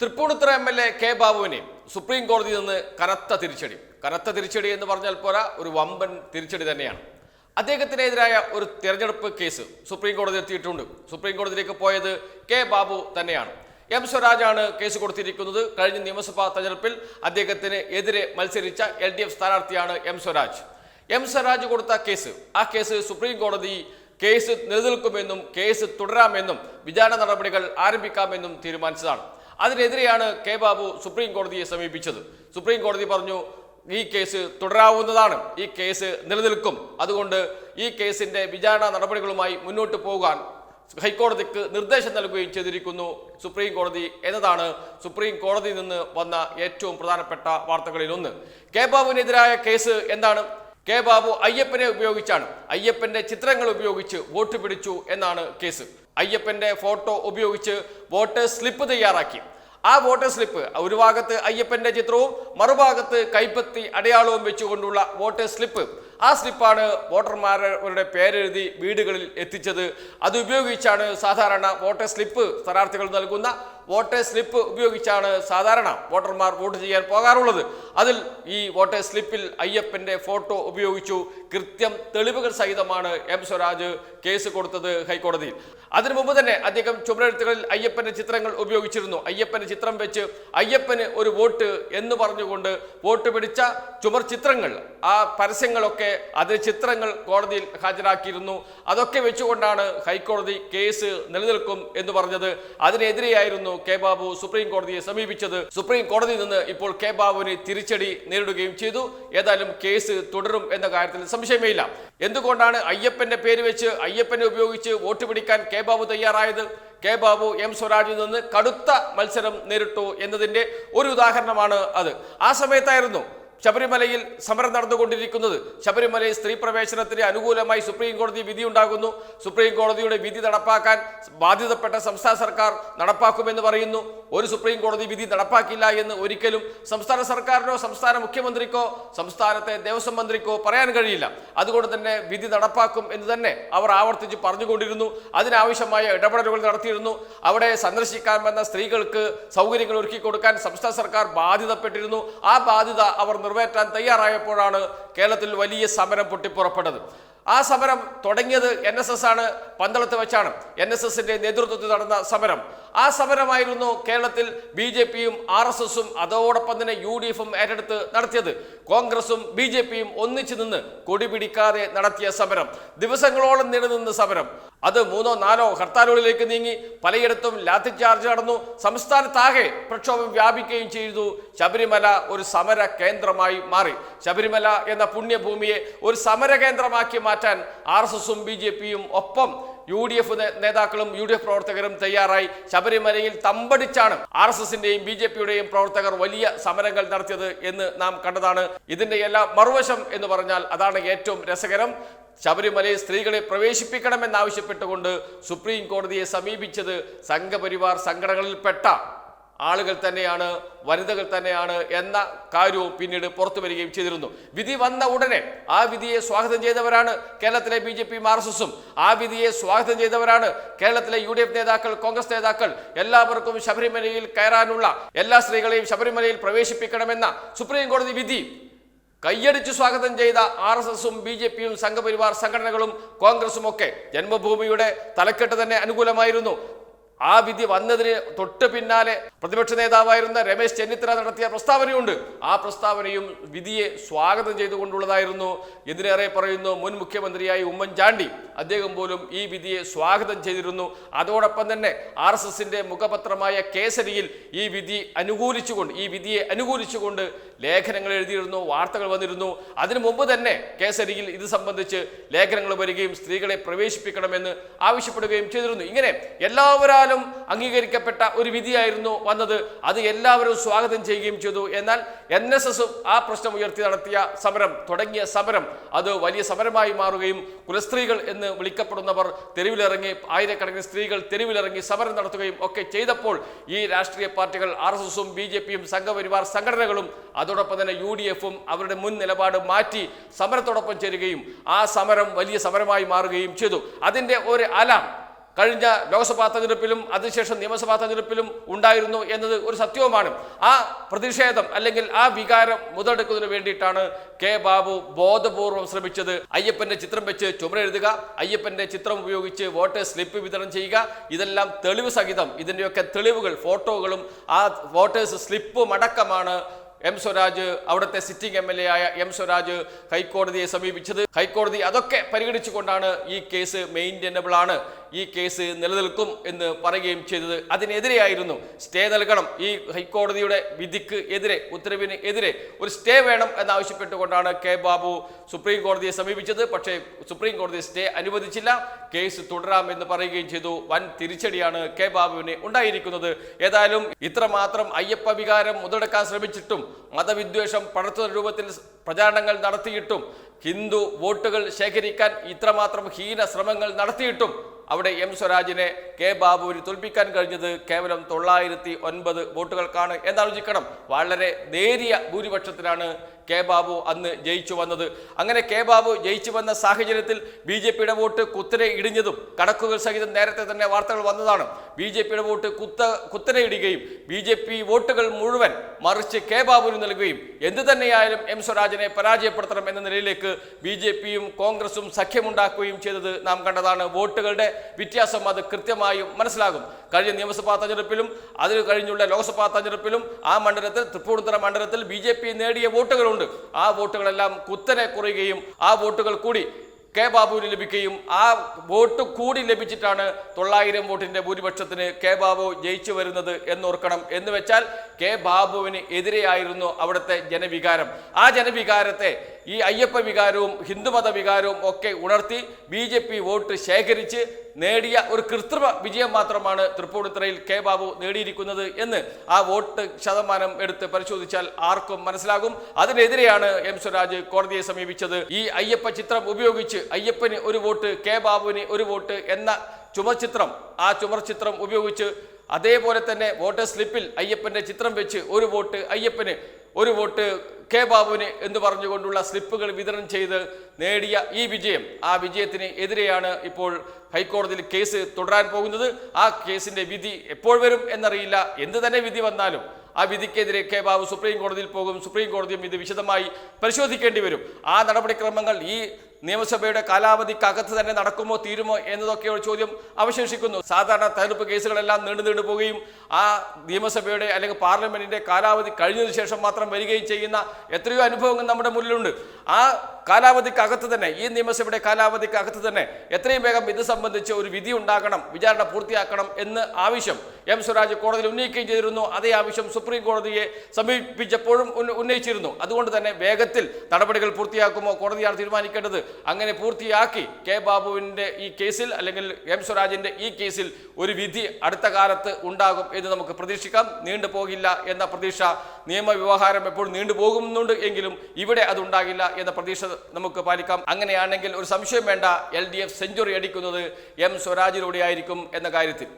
Thrippunithura M L A K ബാബുവിനെ supreme കോടതി നിന്ന് കനത്ത തിരിച്ചടി. കനത്ത തിരിച്ചടി എന്ന് പറഞ്ഞാൽ പോരാ ഒരു വമ്പൻ തിരിച്ചടി തന്നെയാണ്. അദ്ദേഹത്തിനെതിരായ ഒരു തിരഞ്ഞെടുപ്പ് കേസ് സുപ്രീം കോടതി എത്തിയിട്ടുണ്ട്. സുപ്രീം കോടതിയിലേക്ക് പോയത് കെ ബാബു തന്നെയാണ്. എം സ്വരാജാണ് കേസ് കൊടുത്തിരിക്കുന്നത്. കഴിഞ്ഞ നിയമസഭാ തെരഞ്ഞെടുപ്പിൽ അദ്ദേഹത്തിന് എതിരെ മത്സരിച്ച എൽ ഡി എഫ് സ്ഥാനാർത്ഥിയാണ് എം സ്വരാജ്. എം സ്വരാജ് കൊടുത്ത കേസ് ആ കേസ് സുപ്രീം കോടതി കേസ് നിലനിൽക്കുമെന്നും കേസ് തുടരാമെന്നും വിചാരണ നടപടികൾ ആരംഭിക്കാമെന്നും തീരുമാനിച്ചതാണ്. അതിനെതിരെയാണ് കെ ബാബു സുപ്രീം കോടതിയെ സമീപിച്ചത്. സുപ്രീം കോടതി പറഞ്ഞു ഈ കേസ് തുടരാവുന്നതാണ്. ഈ കേസ് നിലനിൽക്കും. അതുകൊണ്ട് ഈ കേസിന്റെ വിചാരണ നടപടികളുമായി മുന്നോട്ട് പോകാൻ ഹൈക്കോടതിക്ക് നിർദ്ദേശം നൽകുകയും ചെയ്തിരിക്കുന്നു സുപ്രീം കോടതി എന്നതാണ് സുപ്രീം കോടതിയിൽ നിന്ന് വന്ന ഏറ്റവും പ്രധാനപ്പെട്ട വാർത്തകളിൽ ഒന്ന് കെ ബാബുവിനെതിരായ കേസ് എന്താണ്? കെ ബാബു അയ്യപ്പനെ ഉപയോഗിച്ചാണ്. അയ്യപ്പന്റെ ചിത്രങ്ങൾ ഉപയോഗിച്ച് വോട്ട് പിടിച്ചു എന്നാണ് കേസ്. അയ്യപ്പന്റെ ഫോട്ടോ ഉപയോഗിച്ച് വോട്ടേഴ്സ് സ്ലിപ്പ് തയ്യാറാക്കി. ആ വോട്ടർ സ്ലിപ്പ് ഒരു ഭാഗത്ത് അയ്യപ്പന്റെ ചിത്രവും മറുഭാഗത്ത് കൈപ്പത്തി അടയാളവും വെച്ചുകൊണ്ടുള്ള വോട്ടർ സ്ലിപ്പ്. ആ സ്ലിപ്പാണ് വോട്ടർമാരുടെ പേരെഴുതി വീടുകളിൽ എത്തിച്ചത്. അത് ഉപയോഗിച്ചാണ് സാധാരണ വോട്ടർ സ്ലിപ്പ് സ്ഥാനാർത്ഥികൾ നൽകുന്ന വോട്ടർ സ്ലിപ്പ് ഉപയോഗിച്ചാണ് സാധാരണ വോട്ടർമാർ വോട്ട് ചെയ്യാൻ പോകാറുള്ളത്. അതിൽ ഈ വോട്ടർ സ്ലിപ്പിൽ അയ്യപ്പന്റെ ഫോട്ടോ ഉപയോഗിച്ചു. കൃത്യം തെളിവുകൾ സഹിതമാണ് എം സ്വരാജ് കേസ് കൊടുത്തത് ഹൈക്കോടതിയിൽ. അതിനു മുമ്പ് തന്നെ അദ്ദേഹം ചുമരെഴുത്തുകളിൽ അയ്യപ്പന്റെ ചിത്രങ്ങൾ ഉപയോഗിച്ചിരുന്നു. അയ്യപ്പന്റെ ചിത്രം വെച്ച് അയ്യപ്പന് ഒരു വോട്ട് എന്ന് പറഞ്ഞുകൊണ്ട് വോട്ട് പിടിച്ച ചുമർ ചിത്രങ്ങൾ ആ പരസ്യങ്ങളൊക്കെ അതിന് ചിത്രങ്ങൾ കോടതിയിൽ ഹാജരാക്കിയിരുന്നു. അതൊക്കെ വെച്ചുകൊണ്ടാണ് ഹൈക്കോടതി കേസ് നിലനിൽക്കും എന്ന് പറഞ്ഞത്. അതിനെതിരെയായിരുന്നു കെ ബാബു സുപ്രീം കോടതിയെ സമീപിച്ചത്. സുപ്രീം കോടതി നിന്ന് ഇപ്പോൾ കെ ബാബുവിന് തിരിച്ചടി നേരിടുകയും ചെയ്തു. ഏതായാലും കേസ് തുടരും എന്ന കാര്യത്തിൽ സംശയമേ ഇല്ല എന്തുകൊണ്ടാണ് അയ്യപ്പന്റെ പേര് വെച്ച് അയ്യപ്പനെ ഉപയോഗിച്ച് വോട്ട് പിടിക്കാൻ കെ ബാബു തയ്യാറായത്? കെ ബാബു എം സ്വരാജിൽ നിന്ന് കടുത്ത മത്സരം നേരിട്ടു എന്നതിന്റെ ഒരു ഉദാഹരണമാണ് അത്. ആ സമയത്തായിരുന്നു ശബരിമലയിൽ സമരം നടന്നുകൊണ്ടിരിക്കുന്നത്. ശബരിമലയിൽ സ്ത്രീ പ്രവേശനത്തിന് അനുകൂലമായി സുപ്രീം കോടതി വിധി ഉണ്ടാകുന്നു. സുപ്രീം കോടതിയുടെ വിധി നടപ്പാക്കാൻ ബാധ്യതപ്പെട്ട സംസ്ഥാന സർക്കാർ നടപ്പാക്കുമെന്ന് പറയുന്നു. ഒരു സുപ്രീം കോടതി വിധി നടപ്പാക്കില്ല എന്ന് ഒരിക്കലും സംസ്ഥാന സർക്കാരിനോ സംസ്ഥാന മുഖ്യമന്ത്രിക്കോ സംസ്ഥാനത്തെ ദേവസ്വം മന്ത്രിക്കോ പറയാൻ കഴിയില്ല. അതുകൊണ്ട് തന്നെ വിധി നടപ്പാക്കും എന്ന് തന്നെ അവർ ആവർത്തിച്ച് പറഞ്ഞുകൊണ്ടിരുന്നു. അതിനാവശ്യമായ ഇടപെടലുകൾ നടത്തിയിരുന്നു. അവിടെ സന്ദർശിക്കാൻ വന്ന സ്ത്രീകൾക്ക് സൗകര്യങ്ങൾ ഒരുക്കി കൊടുക്കാൻ സംസ്ഥാന സർക്കാർ ബാധ്യതപ്പെട്ടിരുന്നു. ആ ബാധ്യത അവർ നിറവേറ്റാൻ തയ്യാറായപ്പോഴാണ് കേരളത്തിൽ വലിയ സമരം പൊട്ടിപ്പുറപ്പെട്ടത്. ആ സമരം തുടങ്ങിയത് എൻ എസ് എസ് ആണ് പന്തളത്ത് വെച്ചാണ്. എൻ എസ് എസിന്റെ നേതൃത്വത്തിൽ നടന്ന സമരം. ആ സമരമായിരുന്നു കേരളത്തിൽ ബി ജെ പിയും ആർ എസ് എസും അതോടൊപ്പം തന്നെ യു ഡി എഫും ഏറ്റെടുത്ത് നടത്തിയത്. കോൺഗ്രസും ബി ജെ പിയും ഒന്നിച്ചു നിന്ന് കൊടിപിടിക്കാതെ നടത്തിയ സമരം. ദിവസങ്ങളോളം നീണ്ടുനിന്ന സമരം. അത് മൂന്നോ നാലോ ഹർത്താലുകളിലേക്ക് നീങ്ങി പലയിടത്തും ലാത്തി ചാർജ് നടന്നു. സംസ്ഥാനത്താകെ പ്രക്ഷോഭം വ്യാപിക്കുകയും ചെയ്തു. ശബരിമല ഒരു സമര കേന്ദ്രമായി മാറി. ശബരിമല എന്ന പുണ്യഭൂമിയെ ഒരു സമര കേന്ദ്രമാക്കി മാറ്റാൻ ആർ എസ് എസും ബി ജെ പിയും ഒപ്പം യു ഡി എഫ് നേതാക്കളും യു ഡി എഫ് പ്രവർത്തകരും തയ്യാറായി. ശബരിമലയിൽ തമ്പടിച്ചാണ് ആർ എസ് എസിന്റെയും ബി ജെ പിയുടെയും പ്രവർത്തകർ വലിയ സമരങ്ങൾ നടത്തിയത് എന്ന് നാം കണ്ടതാണ്. ഇതിന്റെ എല്ലാം മറുവശം എന്ന് പറഞ്ഞാൽ അതാണ് ഏറ്റവും രസകരം. ശബരിമലയിൽ സ്ത്രീകളെ പ്രവേശിപ്പിക്കണമെന്നാവശ്യപ്പെട്ടുകൊണ്ട് സുപ്രീം കോടതിയെ സമീപിച്ചത് സംഘപരിവാർ സംഘടനകളിൽപ്പെട്ട ആളുകൾ തന്നെയാണ് വനിതകൾ തന്നെയാണ് എന്ന കാര്യവും പിന്നീട് പുറത്തു വരികയും ചെയ്തിരുന്നു. വിധി വന്ന ഉടനെ ആ വിധിയെ സ്വാഗതം ചെയ്തവരാണ് കേരളത്തിലെ B J P R S എസും. ആ വിധിയെ സ്വാഗതം ചെയ്തവരാണ് കേരളത്തിലെ യു ഡി എഫ് നേതാക്കൾ കോൺഗ്രസ് നേതാക്കൾ. എല്ലാവർക്കും ശബരിമലയിൽ കയറാനുള്ള എല്ലാ സ്ത്രീകളെയും ശബരിമലയിൽ പ്രവേശിപ്പിക്കണമെന്ന സുപ്രീം കോടതി വിധി കയ്യടിച്ചു സ്വാഗതം ചെയ്ത ആർ എസ് എസും ബി ജെ പിയും സംഘപരിവാർ സംഘടനകളും കോൺഗ്രസും ഒക്കെ ജന്മഭൂമിയുടെ തലക്കെട്ട് തന്നെ അനുകൂലമായിരുന്നു. ആ വിധി വന്നതിന് തൊട്ട് പിന്നാലെ പ്രതിപക്ഷ നേതാവായിരുന്ന രമേശ് ചെന്നിത്തല നടത്തിയ പ്രസ്താവനയുണ്ട്. ആ പ്രസ്താവനയും വിധിയെ സ്വാഗതം ചെയ്തുകൊണ്ടുള്ളതായിരുന്നു. എതിരേറെ പറയുന്നു മുൻ മുഖ്യമന്ത്രിയായി ഉമ്മൻചാണ്ടി അദ്ദേഹം പോലും ഈ വിധിയെ സ്വാഗതം ചെയ്തിരുന്നു. അതോടൊപ്പം തന്നെ ആർ എസ് എസിന്റെ മുഖപത്രമായ കേസരിയിൽ ഈ വിധി അനുകൂലിച്ചുകൊണ്ട് ഈ വിധിയെ അനുകൂലിച്ചുകൊണ്ട് ലേഖനങ്ങൾ എഴുതിയിരുന്നു വാർത്തകൾ വന്നിരുന്നു. അതിനു മുമ്പ് തന്നെ കേസരിയിൽ ഇത് സംബന്ധിച്ച് ലേഖനങ്ങൾ വരികയും സ്ത്രീകളെ പ്രവേശിപ്പിക്കണമെന്ന് ആവശ്യപ്പെടുകയും ചെയ്തിരുന്നു. ഇങ്ങനെ എല്ലാവരാലും അംഗീകരിക്കപ്പെട്ട ഒരു വിധിയായിരുന്നു വന്നത്. അത് എല്ലാവരും സ്വാഗതം ചെയ്യുകയും ചെയ്തു. എന്നാൽ എൻ എസ് എസും ആ പ്രശ്നം ഉയർത്തി നടത്തിയ സമരം തുടങ്ങിയ സമരം അത് വലിയ സമരമായി മാറുകയും കുലസ്ത്രീകൾ എന്ന് വിളിക്കപ്പെടുന്നവർ തെരുവിലിറങ്ങി ആയിരക്കണക്കിന് സ്ത്രീകൾ തെരുവിലിറങ്ങി സമരം നടത്തുകയും ഒക്കെ ചെയ്തപ്പോൾ ഈ രാഷ്ട്രീയ പാർട്ടികൾ ആർ എസ് എസും ബി ജെ പിയും സംഘപരിവാർ സംഘടനകളും അതോടൊപ്പം തന്നെ യു ഡി എഫും അവരുടെ മുൻ നിലപാട് മാറ്റി സമരത്തോടൊപ്പം ചേരുകയും ആ സമരം വലിയ സമരമായി മാറുകയും ചെയ്തു. അതിന്റെ ഒരു അല കഴിഞ്ഞ ലോക്സഭാ തെരഞ്ഞെടുപ്പിലും അതിനുശേഷം നിയമസഭാ തെരഞ്ഞെടുപ്പിലും ഉണ്ടായിരുന്നു എന്നത് ഒരു സത്യവുമാണ്. ആ പ്രതിഷേധം അല്ലെങ്കിൽ ആ വികാരം മുതലെടുക്കുന്നതിന് വേണ്ടിയിട്ടാണ് കെ ബാബു ബോധപൂർവം ശ്രമിച്ചത്. അയ്യപ്പന്റെ ചിത്രം വെച്ച് ചുമരെഴുതുക അയ്യപ്പന്റെ ചിത്രം ഉപയോഗിച്ച് വോട്ടേഴ്സ് സ്ലിപ്പ് വിതരണം ചെയ്യുക. ഇതെല്ലാം തെളിവ് സഹിതം ഇതിന്റെയൊക്കെ തെളിവുകൾ ഫോട്ടോകളും ആ വോട്ടേഴ്സ് സ്ലിപ്പും അടക്കമാണ് എം സ്വരാജ് അവിടുത്തെ സിറ്റിംഗ് എം എൽ എ ആയ എം സ്വരാജ് ഹൈക്കോടതിയെ സമീപിച്ചത്. ഹൈക്കോടതി അതൊക്കെ പരിഗണിച്ചുകൊണ്ടാണ് ഈ കേസ് മെയിന്റനബിൾ ആണ് ഈ കേസ് നിലനിൽക്കും എന്ന് പറയുകയും ചെയ്തത്. അതിനെതിരെയായിരുന്നു സ്റ്റേ നൽകണം. ഈ ഹൈക്കോടതിയുടെ വിധിക്ക് എതിരെ ഉത്തരവിന് എതിരെ ഒരു സ്റ്റേ വേണം എന്നാവശ്യപ്പെട്ടുകൊണ്ടാണ് കെ ബാബു സുപ്രീം കോടതിയെ സമീപിച്ചത്. പക്ഷേ സുപ്രീം കോടതി സ്റ്റേ അനുവദിച്ചില്ല. കേസ് തുടരാം എന്ന് പറയുകയും ചെയ്തു. വൻ തിരിച്ചടിയാണ് കെ ബാബുവിന് ഉണ്ടായിരിക്കുന്നത്. ഏതായാലും ഇത്രമാത്രം അയ്യപ്പ വികാരം മുതലെടുക്കാൻ ശ്രമിച്ചിട്ടും മതവിദ്വേഷം പടർത്തുന്ന രൂപത്തിൽ പ്രചാരണങ്ങൾ നടത്തിയിട്ടും ഹിന്ദു വോട്ടുകൾ ശേഖരിക്കാൻ ഇത്രമാത്രം ഹീന ശ്രമങ്ങൾ നടത്തിയിട്ടും അവിടെ എം സ്വരാജിനെ കെ ബാബുവിന് തോൽപ്പിക്കാൻ കഴിഞ്ഞത് കേവലം തൊള്ളായിരത്തി ഒൻപത് വോട്ടുകൾക്കാണ്. എന്നാലോചിക്കണം വളരെ നേരിയ ഭൂരിപക്ഷത്തിലാണ് കെ ബാബു അന്ന് ജയിച്ചു വന്നത്. അങ്ങനെ കെ ബാബു ജയിച്ചു വന്ന സാഹചര്യത്തിൽ ബി ജെ പിയുടെ വോട്ട് കുത്തനെ ഇടിഞ്ഞതും കണക്കുകൾ സഹിതം നേരത്തെ തന്നെ വാർത്തകൾ വന്നതാണ്. ബി ജെ പിയുടെ വോട്ട് കുത്ത കുത്തനെ ഇടുകയും ബി ജെ പി വോട്ടുകൾ മുഴുവൻ മറിച്ച് കെ ബാബുവിന് നൽകുകയും എന്തു തന്നെയായാലും എം സ്വരാജിനെ പരാജയപ്പെടുത്തണം എന്ന നിലയിലേക്ക് ബി ജെ പിയും കോൺഗ്രസും സഖ്യമുണ്ടാക്കുകയും ചെയ്തത് നാം കണ്ടതാണ്. വോട്ടുകളുടെ വ്യത്യാസം അത് കൃത്യമായും മനസ്സിലാകും. കഴിഞ്ഞ നിയമസഭാ തെരഞ്ഞെടുപ്പിലും അതിന് കഴിഞ്ഞുള്ള ലോക്സഭാ തെരഞ്ഞെടുപ്പിലും ആ മണ്ഡലത്തിൽ തൃപ്പൂണിത്തുറ മണ്ഡലത്തിൽ ബി നേടിയ വോട്ടുകളുണ്ട്. ആ വോട്ടുകളെല്ലാം കുത്തനെ കുറയുകയും ആ വോട്ടുകൾ കൂടി കെ ബാബുവിന് ലഭിക്കുകയും ആ വോട്ട് കൂടി ലഭിച്ചിട്ടാണ് തൊള്ളായിരം വോട്ടിന്റെ ഭൂരിപക്ഷത്തിന് കെ ബാബു ജയിച്ചു വരുന്നത് എന്നോർക്കണം. എന്ന് വെച്ചാൽ കെ ബാബുവിന് എതിരെയായിരുന്നു അവിടുത്തെ ജനവികാരം. ആ ജനവികാരത്തെ ഈ അയ്യപ്പ വികാരവും ഹിന്ദുമത വികാരവും ഒക്കെ ഉണർത്തി ബി വോട്ട് ശേഖരിച്ച് നേടിയ ഒരു കൃത്രിമ വിജയം മാത്രമാണ് തൃപ്പൂണിത്തറയിൽ കെ ബാബു നേടിയിരിക്കുന്നത് എന്ന് ആ വോട്ട് ശതമാനം എടുത്ത് പരിശോധിച്ചാൽ ആർക്കും മനസ്സിലാകും. അതിനെതിരെയാണ് എം സ്വരാജ് കോടതിയെ സമീപിച്ചത്. ഈ അയ്യപ്പ ചിത്രം ഉപയോഗിച്ച് അയ്യപ്പന് ഒരു വോട്ട് കെ ബാബുവിന് ഒരു വോട്ട് എന്ന ചുമർചിത്രം ആ ചുമർചിത്രം ഉപയോഗിച്ച് അതേപോലെ തന്നെ വോട്ടർ സ്ലിപ്പിൽ അയ്യപ്പന്റെ ചിത്രം വെച്ച് ഒരു വോട്ട് അയ്യപ്പന് ഒരു വോട്ട് കെ ബാബുവിന് എന്ന് പറഞ്ഞുകൊണ്ടുള്ള സ്ലിപ്പുകൾ വിതരണം ചെയ്ത് നേടിയ ഈ വിജയം ആ വിജയത്തിന് എതിരെയാണ് ഇപ്പോൾ ഹൈക്കോടതിയിൽ കേസ് തുടരാൻ പോകുന്നത്. ആ കേസിന്റെ വിധി എപ്പോൾ വരും എന്നറിയില്ല. എന്ത് തന്നെ വിധി വന്നാലും ആ വിധിക്കെതിരെ കെ ബാബു സുപ്രീം കോടതിയിൽ പോകും. സുപ്രീം കോടതിയും ഇത് വിശദമായി പരിശോധിക്കേണ്ടി വരും. ആ നടപടിക്രമങ്ങൾ ഈ നിയമസഭയുടെ കാലാവധിക്കകത്ത് തന്നെ നടക്കുമോ തീരുമോ എന്നതൊക്കെ ഒരു ചോദ്യം അവശേഷിക്കുന്നു. സാധാരണ തെരഞ്ഞെടുപ്പ് കേസുകളെല്ലാം നീണ്ടു നീണ്ടു പോവുകയും ആ നിയമസഭയുടെ അല്ലെങ്കിൽ പാർലമെന്റിന്റെ കാലാവധി കഴിഞ്ഞതിന് ശേഷം മാത്രം വരികയും ചെയ്യുന്ന എത്രയോ അനുഭവങ്ങൾ നമ്മുടെ മുന്നിലുണ്ട്. ആ കാലാവധിക്കകത്ത് തന്നെ ഈ നിയമസഭയുടെ കാലാവധിക്കകത്ത് തന്നെ എത്രയും വേഗം ഇത് സംബന്ധിച്ച് ഒരു വിധി ഉണ്ടാക്കണം വിചാരണ പൂർത്തിയാക്കണം എന്ന് ആവശ്യം എം സ്വരാജ് കോടതിയിൽ ഉന്നയിക്കുകയും ചെയ്തിരുന്നു. അതേ ആവശ്യം സുപ്രീം കോടതിയെ സമീപിച്ചപ്പോഴും ഉന്നയിച്ചിരുന്നു. അതുകൊണ്ട് തന്നെ വേഗത്തിൽ നടപടികൾ പൂർത്തിയാക്കുമോ കോടതിയാണ് തീരുമാനിക്കേണ്ടത്? അങ്ങനെ പൂർത്തിയാക്കി കെ ബാബുവിന്റെ ഈ കേസിൽ അല്ലെങ്കിൽ എം സ്വരാജിന്റെ ഈ കേസിൽ ഒരു വിധി അടുത്ത കാലത്ത് ഉണ്ടാകും എന്ന് നമുക്ക് പ്രതീക്ഷിക്കാം. നീണ്ടു പോകില്ല എന്ന പ്രതീക്ഷ നിയമവ്യവഹാരം എപ്പോഴും നീണ്ടുപോകുന്നുണ്ട് എങ്കിലും ഇവിടെ അതുണ്ടാകില്ല എന്ന പ്രതീക്ഷ നമുക്ക് പാലിക്കാം. അങ്ങനെയാണെങ്കിൽ ഒരു സംശയം വേണ്ട എൽ ഡി എഫ് സെഞ്ചുറി അടിക്കുന്നത് എം സ്വരാജിലൂടെ ആയിരിക്കും എന്ന കാര്യത്തിൽ.